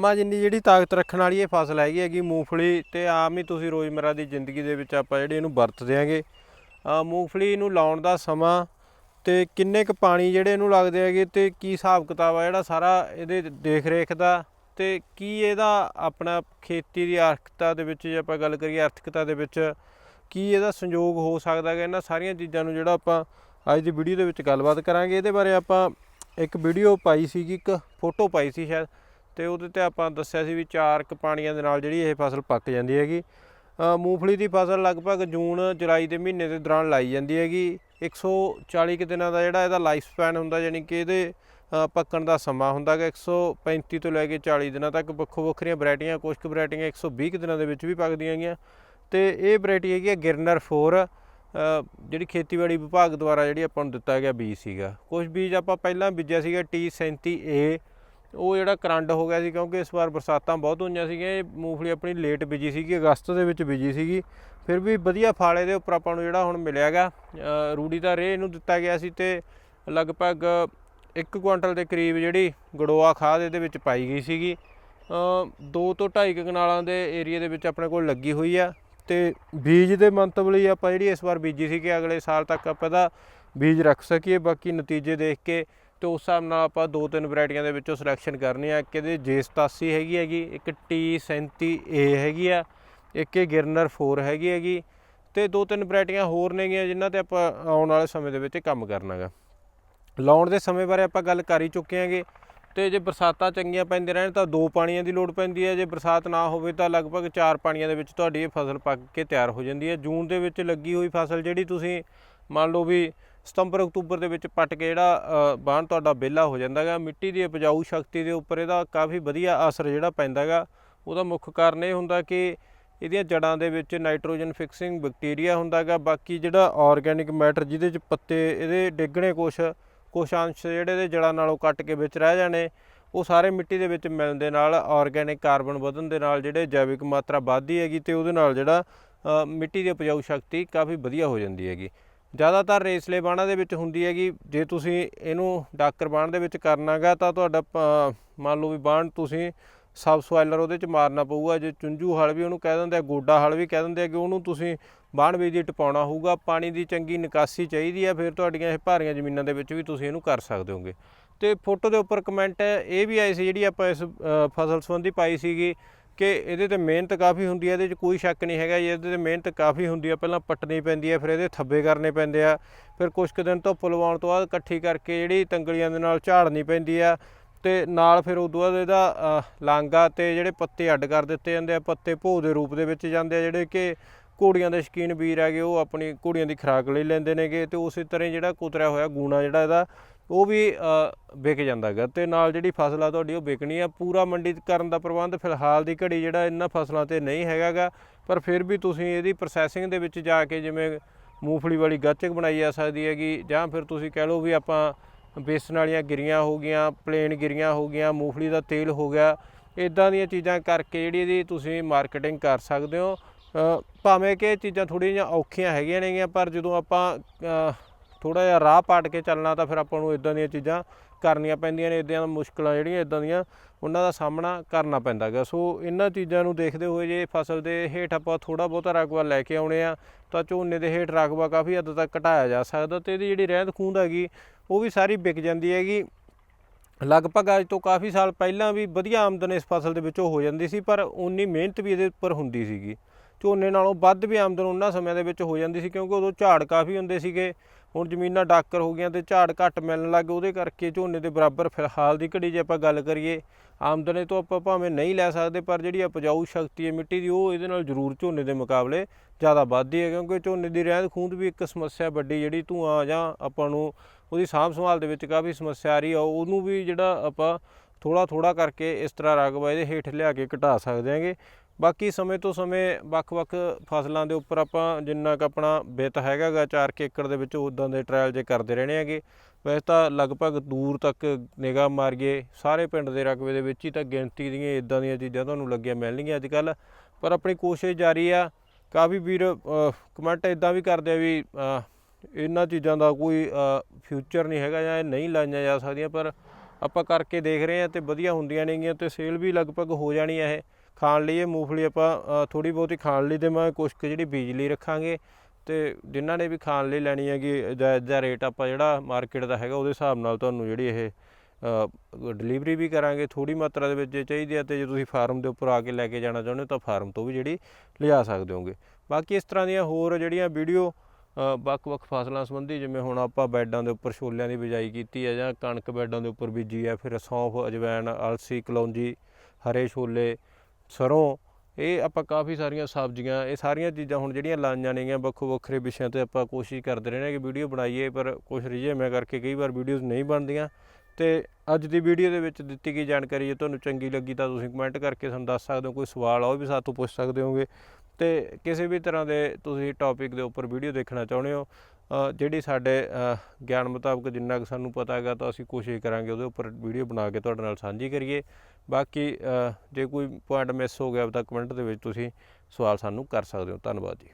ਮਾ ਜਿੰਨੀ ਜਿਹੜੀ ਤਾਕਤ ਰੱਖਣ ਵਾਲੀ ਇਹ ਫਸਲ ਹੈਗੀ ਹੈਗੀ ਮੂੰਗਫਲੀ ਤੇ ਆਮ ਹੀ ਤੁਸੀਂ ਰੋਜ਼ਮਰਾ ਦੀ ਜ਼ਿੰਦਗੀ ਦੇ ਵਿੱਚ ਆਪਾਂ ਜਿਹੜੇ ਇਹਨੂੰ ਵਰਤਦੇ ਆਂਗੇ ਮੂੰਗਫਲੀ ਨੂੰ ਲਾਉਣ ਦਾ ਸਮਾਂ ਤੇ ਕਿੰਨੇ ਕੁ ਪਾਣੀ ਜਿਹੜੇ ਇਹਨੂੰ ਲੱਗਦੇ ਹੈਗੇ ਤੇ ਕੀ ਹਿਸਾਬ ਕਿਤਾਬ ਆ ਜਿਹੜਾ ਸਾਰਾ ਇਹਦੇ ਦੇਖ ਰੇਖ ਦਾ ਤੇ ਕੀ ਇਹਦਾ ਆਪਣਾ ਖੇਤੀ ਦੀ ਆਰਥਿਕਤਾ ਦੇ ਵਿੱਚ ਜੇ ਆਪਾਂ ਗੱਲ ਕਰੀਏ ਆਰਥਿਕਤਾ ਦੇ ਵਿੱਚ ਕੀ ਇਹਦਾ ਸੰਯੋਗ ਹੋ ਸਕਦਾ ਹੈ ਇਹਨਾਂ ਸਾਰੀਆਂ ਚੀਜ਼ਾਂ ਨੂੰ ਜਿਹੜਾ ਆਪਾਂ ਅੱਜ ਦੀ ਵੀਡੀਓ ਦੇ ਵਿੱਚ ਗੱਲਬਾਤ ਕਰਾਂਗੇ। ਇਹਦੇ ਬਾਰੇ ਆਪਾਂ ਇੱਕ ਵੀਡੀਓ ਪਾਈ ਸੀਗੀ, ਇੱਕ ਫੋਟੋ ਪਾਈ ਸੀ ਸ਼ਾਇਦ। ਤੇ ਉਹਦੇ ਤੇ ਆਪਾਂ ਦੱਸਿਆ ਸੀ ਵੀ ਚਾਰ ਕੁ ਪਾਣੀਆਂ ਦੇ ਨਾਲ ਜਿਹੜੀ ਇਹ ਫਸਲ ਪੱਕ ਜਾਂਦੀ ਹੈਗੀ। ਮੂੰਗਫਲੀ ਦੀ ਫਸਲ ਲਗਭਗ ਜੂਨ, ਜੁਲਾਈ ਦੇ ਮਹੀਨੇ ਦੇ ਦੌਰਾਨ ਲਾਈ ਜਾਂਦੀ ਹੈਗੀ। 140 ਕੁ ਦਿਨਾਂ ਦਾ ਜਿਹੜਾ ਇਹਦਾ ਲਾਈਫ ਸਪੈਨ ਹੁੰਦਾ, ਯਾਨੀ ਕਿ ਇਹਦੇ ਪੱਕਣ ਦਾ ਸਮਾਂ ਹੁੰਦਾ ਹੈਗਾ। 135 ਤੋਂ ਲੈ ਕੇ 40 ਦਿਨਾਂ ਤੱਕ ਵੱਖੋ ਵੱਖਰੀਆਂ ਵੈਰਾਈਟੀਆਂ ਕੁਝ ਕੁ ਵੈਰਾਈਟੀਆਂ 120 ਕੁ ਦਿਨਾਂ ਦੇ ਵਿੱਚ ਵੀ ਪੱਕਦੀਆਂ ਹੈਗੀਆਂ। ਤੇ ਇਹ ਵੈਰਾਈਟੀ ਹੈਗੀ ਹੈ ਗਿਰਨਰ 4 ਜਿਹੜੀ ਖੇਤੀਬਾੜੀ ਵਿਭਾਗ ਦੁਆਰਾ ਜਿਹੜੀ ਆਪਾਂ ਨੂੰ ਦਿੱਤਾ ਗਿਆ ਬੀਜ ਸੀਗਾ। ਕੁਝ ਬੀਜ ਆਪਾਂ ਪਹਿਲਾਂ ਬੀਜਿਆ ਸੀਗਾ T37A ਉਹ ਜਿਹੜਾ ਕਰੰਡ ਹੋ ਗਿਆ ਸੀ, ਕਿਉਂਕਿ ਇਸ ਵਾਰ ਬਰਸਾਤਾਂ ਬਹੁਤ ਹੋਈਆਂ ਸੀਗੀਆਂ, ਇਹ ਮੂੰਗਫਲੀ ਆਪਣੀ ਲੇਟ ਬੀਜੀ ਸੀਗੀ, ਅਗਸਤ ਦੇ ਵਿੱਚ ਬੀਜੀ ਸੀਗੀ। ਫਿਰ ਵੀ ਵਧੀਆ ਫਾਲੇ ਦੇ ਉੱਪਰ ਆਪਾਂ ਨੂੰ ਜਿਹੜਾ ਹੁਣ ਮਿਲਿਆਗਾ ਰੂੜੀ ਦਾ ਰੇ ਇਹਨੂੰ ਦਿੱਤਾ ਗਿਆ ਸੀ ਤੇ ਲਗਭਗ 1 ਕੁਇੰਟਲ ਦੇ ਕਰੀਬ ਜਿਹੜੀ ਗੜੋਆ ਖਾਦ ਇਹਦੇ ਵਿੱਚ ਪਾਈ ਗਈ ਸੀਗੀ। 2 ਤੋਂ 2.5 ਕਨਾਲਾਂ ਦੇ ਏਰੀਆ ਦੇ ਵਿੱਚ ਆਪਣੇ ਕੋਲ ਲੱਗੀ ਹੋਈ ਆ ਤੇ ਬੀਜ ਦੇ ਮੰਤਵ ਲਈ ਆਪਾਂ ਜਿਹੜੀ ਇਸ ਵਾਰ ਬੀਜੀ ਸੀ ਕਿ ਅਗਲੇ ਸਾਲ ਤੱਕ ਆਪਾਂ ਇਹਦਾ ਬੀਜ ਰੱਖ ਸਕੀਏ। ਬਾਕੀ ਨਤੀਜੇ ਦੇਖ ਕੇ ਤੇ ਉਸ ਹਿਸਾਬ ਨਾਲ ਆਪਾਂ ਦੋ ਤਿੰਨ ਵੈਰਾਈਟੀਆਂ ਦੇ ਵਿੱਚੋਂ ਸਿਲੈਕਸ਼ਨ ਕਰਨੀ ਆ। ਇੱਕ ਇਹਦੇ J87 ਹੈਗੀ ਹੈਗੀ, ਇੱਕ T37A ਹੈਗੀ ਆ, ਇੱਕ ਇਹ ਗਿਰਨਰ 4 ਹੈਗੀ ਹੈਗੀ ਤੇ ਦੋ ਤਿੰਨ ਵੈਰਾਈਟੀਆਂ ਹੋਰ ਨੇਗੀਆਂ ਜਿਨ੍ਹਾਂ ਤੇ ਆਪਾਂ ਆਉਣ ਵਾਲੇ ਸਮੇਂ ਦੇ ਵਿੱਚ ਕੰਮ ਕਰਨਾਗਾ। ਲਾਉਣ ਦੇ ਸਮੇਂ ਬਾਰੇ ਆਪਾਂ ਗੱਲ ਕਰ ਹੀ ਚੁੱਕੇ ਹਾਂਗੇ ਤੇ ਜੇ ਬਰਸਾਤਾਂ ਚੰਗੀਆਂ ਪੈਂਦੀਆਂ ਰਹਿਣ ਤਾਂ ਦੋ ਪਾਣੀਆਂ ਦੀ ਲੋੜ ਪੈਂਦੀ ਹੈ ਜੇ ਬਰਸਾਤ ਨਾ ਹੋਵੇ ਤਾਂ ਲਗਭਗ ਚਾਰ ਪਾਣੀਆਂ ਦੇ ਵਿੱਚ ਤੁਹਾਡੀ ਇਹ ਫਸਲ ਪੱਕ ਕੇ ਤਿਆਰ ਹੋ ਜਾਂਦੀ ਹੈ ਜੂਨ ਦੇ ਵਿੱਚ ਲੱਗੀ ਹੋਈ ਫਸਲ ਜਿਹੜੀ ਤੁਸੀਂ ਮੰਨ ਲਓ ਵੀ ਸਤੰਬਰ ਅਕਤੂਬਰ ਦੇ ਵਿੱਚ ਪੱਟ ਕੇ ਜਿਹੜਾ ਅ, ਬਾਣ ਤੁਹਾਡਾ ਵਿਹਲਾ ਹੋ ਜਾਂਦਾ ਹੈਗਾ ਮਿੱਟੀ ਦੀ ਉਪਜਾਊ ਸ਼ਕਤੀ ਦੇ ਉੱਪਰ ਇਹਦਾ ਕਾਫੀ ਵਧੀਆ ਅਸਰ ਜਿਹੜਾ ਪੈਂਦਾ ਹੈਗਾ ਉਹਦਾ ਮੁੱਖ ਕਾਰਨ ਇਹ ਹੁੰਦਾ ਕਿ ਇਹਦੀਆਂ ਜੜਾਂ ਦੇ ਵਿੱਚ ਨਾਈਟ੍ਰੋਜਨ ਫਿਕਸਿੰਗ ਬੈਕਟੀਰੀਆ ਹੁੰਦਾ ਹੈਗਾ ਬਾਕੀ ਜਿਹੜਾ ਆਰਗੈਨਿਕ ਮੈਟਰ ਜਿਹਦੇ ਚ ਪੱਤੇ ਇਹਦੇ ਡਿੱਗਣੇ ਕੁਛ ਕੁਛ ਅੰਸ਼ ਜਿਹੜੇ ਇਹਦੇ ਜੜਾਂ ਨਾਲੋਂ ਕੱਟ ਕੇ ਵਿੱਚ ਰਹਿ ਜਾਣੇ ਉਹ ਸਾਰੇ ਮਿੱਟੀ ਦੇ ਵਿੱਚ ਮਿਲਣ ਦੇ ਨਾਲ ਆਰਗੈਨਿਕ ਕਾਰਬਨ ਵਧਣ ਦੇ ਨਾਲ ਜਿਹੜੇ ਜੈਵਿਕ ਮਾਤਰਾ ਵੱਧਦੀ ਹੈਗੀ ਤੇ ਉਹਦੇ ਨਾਲ ਜਿਹੜਾ ਮਿੱਟੀ ਦੀ ਉਪਜਾਊ ਸ਼ਕਤੀ ਕਾਫੀ ਵਧੀਆ ਹੋ ਜਾਂਦੀ ਹੈਗੀ। ਜ਼ਿਆਦਾਤਰ ਰੇਸਲੇ ਬਾਣਾ ਦੇ ਵਿੱਚ ਹੁੰਦੀ ਹੈਗੀ, ਜੇ ਤੁਸੀਂ ਇਹਨੂੰ ਡਾਕਰ ਬਾਣ ਦੇ ਵਿੱਚ ਕਰਨਾਗਾ, ਤਾਂ ਤੁਹਾਡਾ ਮੰਨ ਲਓ ਵੀ ਬਾਣ ਤੁਸੀਂ ਸਬ ਸੋਇਲਰ ਉਹਦੇ ਚ ਮਾਰਨਾ ਪਊਗਾ, ਜੇ ਚੁੰਝੂ ਹਲ ਵੀ ਉਹਨੂੰ ਕਹਿ ਦਿੰਦੇ ਆ, ਗੋਡਾ ਹਲ ਵੀ ਕਹਿ ਦਿੰਦੇ ਆ ਕਿ ਉਹਨੂੰ ਤੁਸੀਂ ਬਾਣ ਬੀਜ ਦੀ ਟਪਾਉਣਾ ਹੋਊਗਾ, ਪਾਣੀ ਦੀ ਚੰਗੀ ਨਿਕਾਸੀ ਚਾਹੀਦੀ ਹੈ ਫਿਰ ਤੁਹਾਡੀਆਂ ਇਹ ਭਾਰੀਆਂ ਜ਼ਮੀਨਾਂ ਦੇ ਵਿੱਚ ਵੀ ਤੁਸੀਂ ਇਹਨੂੰ ਕਰ ਸਕਦੇ ਹੋਗੇ। ਤੇ ਫੋਟੋ ਦੇ ਉੱਪਰ ਕਮੈਂਟ ਇਹ ਵੀ ਆਏ ਸੀ ਜਿਹੜੀ ਆਪਾਂ ਇਸ ਫਸਲ ਸੰਬੰਧੀ ਪਾਈ ਸੀਗੀ ਕਿ ਇਹਦੇ ਤੇ ਮਿਹਨਤ ਕਾਫੀ ਹੁੰਦੀ ਹੈ ਇਹਦੇ 'ਚ ਕੋਈ ਸ਼ੱਕ ਨਹੀਂ ਹੈਗਾ ਜੀ ਇਹਦੇ ਤੇ ਮਿਹਨਤ ਕਾਫੀ ਹੁੰਦੀ ਹੈ ਪਹਿਲਾਂ ਪੱਟਣੀ ਪੈਂਦੀ ਹੈ ਫਿਰ ਇਹਦੇ ਥੱਬੇ ਕਰਨੇ ਪੈਂਦੇ ਆ ਫਿਰ ਕੁਝ ਕੁ ਦਿਨ ਧੁੱਪ ਲਵਾਉਣ ਤੋਂ ਬਾਅਦ ਇਕੱਠੀ ਕਰਕੇ ਜਿਹੜੀ ਤੰਗਲੀਆਂ ਦੇ ਨਾਲ ਝਾੜਨੀ ਪੈਂਦੀ ਆ ਤੇ ਨਾਲ ਫਿਰ ਉਦੋਂ ਬਾਅਦ ਇਹਦਾ ਅ, ਲਾਂਗਾ ਤੇ ਜਿਹੜੇ ਪੱਤੇ ਅੱਡ ਕਰ ਦਿੱਤੇ ਜਾਂਦੇ ਆ ਪੱਤੇ ਭੋਹ ਦੇ ਰੂਪ ਦੇ ਵਿੱਚ ਜਾਂਦੇ ਆ ਜਿਹੜੇ ਕਿ ਘੋੜੀਆਂ ਦੇ ਸ਼ਕੀਨ ਵੀਰ ਹੈਗੇ ਉਹ ਆਪਣੀ ਘੋੜੀਆਂ ਦੀ ਖੁਰਾਕ ਲਈ ਲੈਂਦੇ ਨੇਗੇ ਤੇ ਉਸੇ ਤਰ੍ਹਾਂ ਹੀ ਜਿਹੜਾ ਕੁਤਰਿਆ ਹੋਇਆ ਗੂਣਾ ਜਿਹੜਾ ਇਹਦਾ ਉਹ ਵੀ ਵਿਕ ਜਾਂਦਾ ਹੈਗਾ ਤੇ ਨਾਲ ਜਿਹੜੀ ਫਸਲ ਆ ਤੁਹਾਡੀ ਉਹ ਵਿਕਣੀ ਆ, ਪੂਰਾ ਮੰਡੀ ਕਰਨ ਦਾ ਪ੍ਰਬੰਧ ਫਿਲਹਾਲ ਦੀ ਘੜੀ ਜਿਹੜਾ ਇਹਨਾਂ ਫਸਲਾਂ ਤੇ ਨਹੀਂ ਹੈਗਾਗਾ ਪਰ ਫਿਰ ਵੀ ਤੁਸੀਂ ਇਹਦੀ ਪ੍ਰੋਸੈਸਿੰਗ ਦੇ ਵਿੱਚ ਜਾ ਕੇ ਜਿਵੇਂ ਮੂੰਗਫਲੀ ਵਾਲੀ ਗੱਚਕ ਬਣਾਈ ਜਾ ਸਕਦੀ ਹੈਗੀ, ਜਾਂ ਫਿਰ ਤੁਸੀਂ ਕਹਿ ਲਓ ਵੀ ਆਪਾਂ ਬੇਸਣ ਵਾਲੀਆਂ ਗਿਰੀਆਂ ਹੋ ਗਈਆਂ ਪਲੇਨ ਗਿਰੀਆਂ ਹੋ ਗਈਆਂ, ਮੂੰਗਫਲੀ ਦਾ ਤੇਲ ਹੋ ਗਿਆ ਇਦਾਂ ਦੀਆਂ ਚੀਜ਼ਾਂ ਕਰਕੇ ਜਿਹੜੀ ਇਹਦੀ ਤੁਸੀਂ ਮਾਰਕੀਟਿੰਗ ਕਰ ਸਕਦੇ ਹੋ। ਭਾਵੇਂ ਕਿ ਇਹ ਚੀਜ਼ਾਂ ਥੋੜ੍ਹੀਆਂ ਜਿਹੀਆਂ ਔਖੀਆਂ ਹੈਗੀਆਂ ਨੇਗੀਆਂ, ਪਰ ਜਦੋਂ ਆਪਾਂ ਥੋੜਾ ਜਿਹਾ ਰਾਹ ਪਾਟ ਕੇ ਚੱਲਣਾ ਤਾਂ ਫਿਰ ਆਪਾਂ ਨੂੰ ਇਦਾਂ ਦੀਆਂ ਚੀਜ਼ਾਂ ਕਰਨੀਆਂ ਪੈਂਦੀਆਂ ਨੇ, ਇਦਾਂ ਦੀਆਂ ਮੁਸ਼ਕਲਾਂ ਜਿਹੜੀਆਂ ਇਦਾਂ ਦੀਆਂ ਉਹਨਾਂ ਦਾ ਸਾਹਮਣਾ ਕਰਨਾ ਪੈਂਦਾ ਗਾ। ਸੋ ਇਹਨਾਂ ਚੀਜ਼ਾਂ ਨੂੰ ਦੇਖਦੇ ਹੋਏ ਜੇ ਫਸਲ ਦੇ ਹੇਠ ਆਪਾਂ ਥੋੜਾ ਬਹੁਤਾ ਰਕਬਾ ਲੈ ਕੇ ਆਉਣੇ ਆ, ਤਾਂ ਝੋਨੇ ਦੇ ਹੇਠ ਰਕਬਾ ਕਾਫੀ ਹੱਦ ਤੱਕ ਘਟਾਇਆ ਜਾ ਸਕਦਾ ਤੇ ਇਹਦੀ ਜਿਹੜੀ ਰਹਿੰਦ ਖੂੰਦ ਹੈਗੀ, ਉਹ ਵੀ ਸਾਰੀ ਵਿਕ ਜਾਂਦੀ ਹੈਗੀ। ਲਗਭਗ ਅੱਜ ਤੋਂ ਕਾਫੀ ਸਾਲ ਪਹਿਲਾਂ ਵੀ ਵਧੀਆ ਆਮਦਨ ਇਸ ਫਸਲ ਦੇ ਵਿੱਚੋਂ ਹੋ ਜਾਂਦੀ ਸੀ, ਪਰ ਉਨੀ ਮਿਹਨਤ ਵੀ ਇਹਦੇ ਉੱਪਰ ਹੁੰਦੀ ਸੀਗੀ। ਝੋਨੇ ਨਾਲੋਂ ਵੱਧ ਵੀ ਆਮਦਨ ਉਹਨਾਂ ਸਮਿਆਂ ਦੇ ਵਿੱਚ ਹੋ ਜਾਂਦੀ ਸੀ, ਕਿਉਂਕਿ ਉਦੋਂ ਝਾੜ ਕਾਫੀ ਹੁੰਦੇ ਸੀਗੇ। ਹੁਣ ਜ਼ਮੀਨਾਂ ਡਾਕਰ ਹੋ ਗਈਆਂ ਤੇ ਝਾੜ ਘੱਟ ਮਿਲਣ ਲੱਗ ਗਏ, ਉਹਦੇ ਕਰਕੇ ਝੋਨੇ ਦੇ ਬਰਾਬਰ ਫਿਲਹਾਲ ਦੀ ਘੜੀ ਜੇ ਆਪਾਂ ਗੱਲ ਕਰੀਏ, ਆਮਦਨ ਤੋਂ ਆਪਾਂ ਭਾਵੇਂ ਨਹੀਂ ਲੈ ਸਕਦੇ, ਪਰ ਜਿਹੜੀ ਉਪਜਾਊ ਸ਼ਕਤੀ ਹੈ ਮਿੱਟੀ ਦੀ, ਉਹ ਇਹਦੇ ਨਾਲ ਜ਼ਰੂਰ ਝੋਨੇ ਦੇ ਮੁਕਾਬਲੇ ਜ਼ਿਆਦਾ ਵੱਧਦੀ ਹੈ, ਕਿਉਂਕਿ ਝੋਨੇ ਦੀ ਰਹਿੰਦ ਖੂੰਦ ਵੀ ਇੱਕ ਸਮੱਸਿਆ ਵੱਡੀ ਜਿਹੜੀ ਧੂਆਂ ਜਾਂ ਆਪਾਂ ਨੂੰ ਉਹਦੀ ਸਾਂਭ ਸੰਭਾਲ ਦੇ ਵਿੱਚ ਕਾਫੀ ਸਮੱਸਿਆ ਆ ਰਹੀ ਆ, ਉਹਨੂੰ ਵੀ ਜਿਹੜਾ ਆਪਾਂ ਥੋੜਾ ਥੋੜਾ ਕਰਕੇ ਇਸ ਤਰ੍ਹਾਂ ਰਕਬਾ ਇਹਦੇ ਹੇਠ ਲਿਆ ਕੇ ਘਟਾ ਸਕਦੇ ਹਾਂਗੇ। ਬਾਕੀ ਸਮੇਂ ਤੋਂ ਸਮੇਂ ਵੱਖ-ਵੱਖ ਫਸਲਾਂ ਦੇ ਉੱਪਰ ਆਪਾਂ ਜਿੰਨਾ ਕੁ ਆਪਣਾ ਬਿੱਤ ਹੈਗਾਗਾ 4 ਏਕੜ ਦੇ ਵਿੱਚ ਉਦਾਂ ਦੇ ਟ੍ਰਾਇਲ ਜੇ ਕਰਦੇ ਰਹਿਣੇ ਹੈਗੇ। ਵੈਸੇ ਤਾਂ ਲਗਭਗ ਦੂਰ ਤੱਕ ਨਿਗਾਹ ਮਾਰੀਏ, ਸਾਰੇ ਪਿੰਡ ਦੇ ਰਕਬੇ ਦੇ ਵਿੱਚ ਹੀ ਤਾਂ ਗਿਣਤੀ ਦੀਆਂ ਇਦਾਂ ਦੀਆਂ ਚੀਜ਼ਾਂ ਤੁਹਾਨੂੰ ਲੱਗੀਆਂ ਮਿਲਣਗੀਆਂ ਅੱਜ ਕੱਲ ਪਰ ਆਪਣੀ ਕੋਸ਼ਿਸ਼ ਜਾਰੀ ਆ, ਕਾਫੀ ਵੀਰ ਕਮੈਂਟ ਇਦਾਂ ਵੀ ਕਰਦੇ ਆ ਵੀ ਇਹਨਾਂ ਚੀਜ਼ਾਂ ਦਾ ਕੋਈ ਫਿਊਚਰ ਨਹੀਂ ਹੈਗਾ ਜਾਂ ਇਹ ਨਹੀਂ ਲਾਈਆਂ ਜਾ ਸਕਦੀਆਂ, ਪਰ ਆਪਾਂ ਕਰਕੇ ਦੇਖ ਰਹੇ ਹਾਂ ਤੇ ਵਧੀਆ ਹੁੰਦੀਆਂ ਨੇਗੀਆਂ ਤੇ ਸੇਲ ਵੀ ਲਗਭਗ ਹੋ ਜਾਣੀ ਹੈ ਇਹ। ਖਾਣ ਲਈ ਇਹ ਮੂੰਗਫਲੀ ਆਪਾਂ ਥੋੜੀ ਬਹੁਤੀ ਖਾਣ ਲਈ ਦੇਵਾਂਗੇ ਕੁਛ ਕੁ ਜਿਹੜੀ ਬੀਜ ਲਈ ਰੱਖਾਂਗੇ। ਤੇ ਜਿਨ੍ਹਾਂ ਨੇ ਵੀ ਖਾਣ ਲਈ ਲੈਣੀ ਹੈਗੀ ਜਾਇਜ਼ ਦਾ ਰੇਟ ਆਪਾਂ ਜਿਹੜਾ ਮਾਰਕੀਟ ਦਾ ਹੈਗਾ ਉਹਦੇ ਹਿਸਾਬ ਨਾਲ ਤੁਹਾਨੂੰ ਜਿਹੜੀ ਇਹ ਡਿਲੀਵਰੀ ਵੀ ਕਰਾਂਗੇ। ਥੋੜੀ ਮਾਤਰਾ ਦੇ ਵਿੱਚ ਜੇ ਚਾਹੀਦੀ ਹੈ ਤੇ ਜੇ ਤੁਸੀਂ ਫਾਰਮ ਦੇ ਉੱਪਰ ਆ ਕੇ ਲੈ ਕੇ ਜਾਣਾ ਚਾਹੁੰਦੇ ਹੋ ਤਾਂ ਫਾਰਮ ਤੋਂ ਵੀ ਜਿਹੜੀ ਲਿਆ ਸਕਦੇ ਹੋਗੇ। ਬਾਕੀ ਇਸ ਤਰ੍ਹਾਂ ਦੀਆਂ ਹੋਰ ਜਿਹੜੀਆਂ ਵੀਡੀਓ ਵੱਖ-ਵੱਖ ਫਸਲਾਂ ਸੰਬੰਧੀ ਜਿਵੇਂ ਹੁਣ ਆਪਾਂ ਬੈਡਾਂ ਦੇ ਉੱਪਰ ਛੋਲਿਆਂ ਦੀ ਬਿਜਾਈ ਕੀਤੀ ਹੈ ਜਾਂ ਕਣਕ ਬੈਡਾਂ ਦੇ ਉੱਪਰ ਬੀਜੀ ਹੈ ਫਿਰ ਸੌਂਫ ਅਜਵਾਇਣ ਅਲਸੀ, ਕਲੌਂਜੀ, ਹਰੇ ਛੋਲੇ ਸਰੋਂ, ਇਹ ਆਪਾਂ ਕਾਫੀ ਸਾਰੀਆਂ ਸਬਜ਼ੀਆਂ, ਇਹ ਸਾਰੀਆਂ ਚੀਜ਼ਾਂ ਹੁਣ ਜਿਹੜੀਆਂ ਲਾਈਆਂ ਨੇਗੀਆਂ ਵੱਖੋ ਵੱਖਰੇ ਵਿਸ਼ਿਆਂ ਤੇ ਆਪਾਂ ਕੋਸ਼ਿਸ਼ ਕਰਦੇ ਰਹਿੰਦੇ ਹਾਂ ਕਿ ਵੀਡੀਓ ਬਣਾਈਏ, ਪਰ ਕੁਝ ਰਿਜੇਮਿਆਂ ਕਰਕੇ ਕਈ ਵਾਰ ਵੀਡੀਓਜ਼ ਨਹੀਂ ਬਣਦੀਆਂ। ਤੇ ਅੱਜ ਦੀ ਵੀਡੀਓ ਦੇ ਵਿੱਚ ਦਿੱਤੀ ਗਈ ਜਾਣਕਾਰੀ ਜੇ ਤੁਹਾਨੂੰ ਚੰਗੀ ਲੱਗੀ ਤਾਂ ਤੁਸੀਂ ਕਮੈਂਟ ਕਰਕੇ ਸਾਨੂੰ ਦੱਸ ਸਕਦੇ ਹੋ, ਕੋਈ ਸਵਾਲ ਆ ਉਹ ਵੀ ਸਾਤੋਂ ਪੁੱਛ ਸਕਦੇ ਹੋਗੇ ਤੇ ਕਿਸੇ ਵੀ ਤਰ੍ਹਾਂ ਦੇ ਤੁਸੀਂ ਟੌਪਿਕ ਦੇ ਉੱਪਰ ਵੀਡੀਓ ਦੇਖਣਾ ਚਾਹੁੰਦੇ ਹੋ ਜਿਹੜੀ ਸਾਡੇ ਗਿਆਨ ਮੁਤਾਬਕ ਜਿੰਨਾ ਕੁ ਸਾਨੂੰ ਪਤਾ ਹੈਗਾ ਤਾਂ ਅਸੀਂ ਕੋਸ਼ਿਸ਼ ਕਰਾਂਗੇ ਉਹਦੇ ਉੱਪਰ ਵੀਡੀਓ ਬਣਾ ਕੇ ਤੁਹਾਡੇ ਨਾਲ ਸਾਂਝੀ ਕਰੀਏ। ਬਾਕੀ ਜੇ ਕੋਈ ਪੁਆਇੰਟ ਮਿਸ ਹੋ ਗਿਆ ਤਾਂ ਕਮੈਂਟ ਦੇ ਵਿੱਚ ਤੁਸੀਂ ਸਵਾਲ ਸਾਨੂੰ ਕਰ ਸਕਦੇ ਹੋ। ਧੰਨਵਾਦ ਜੀ।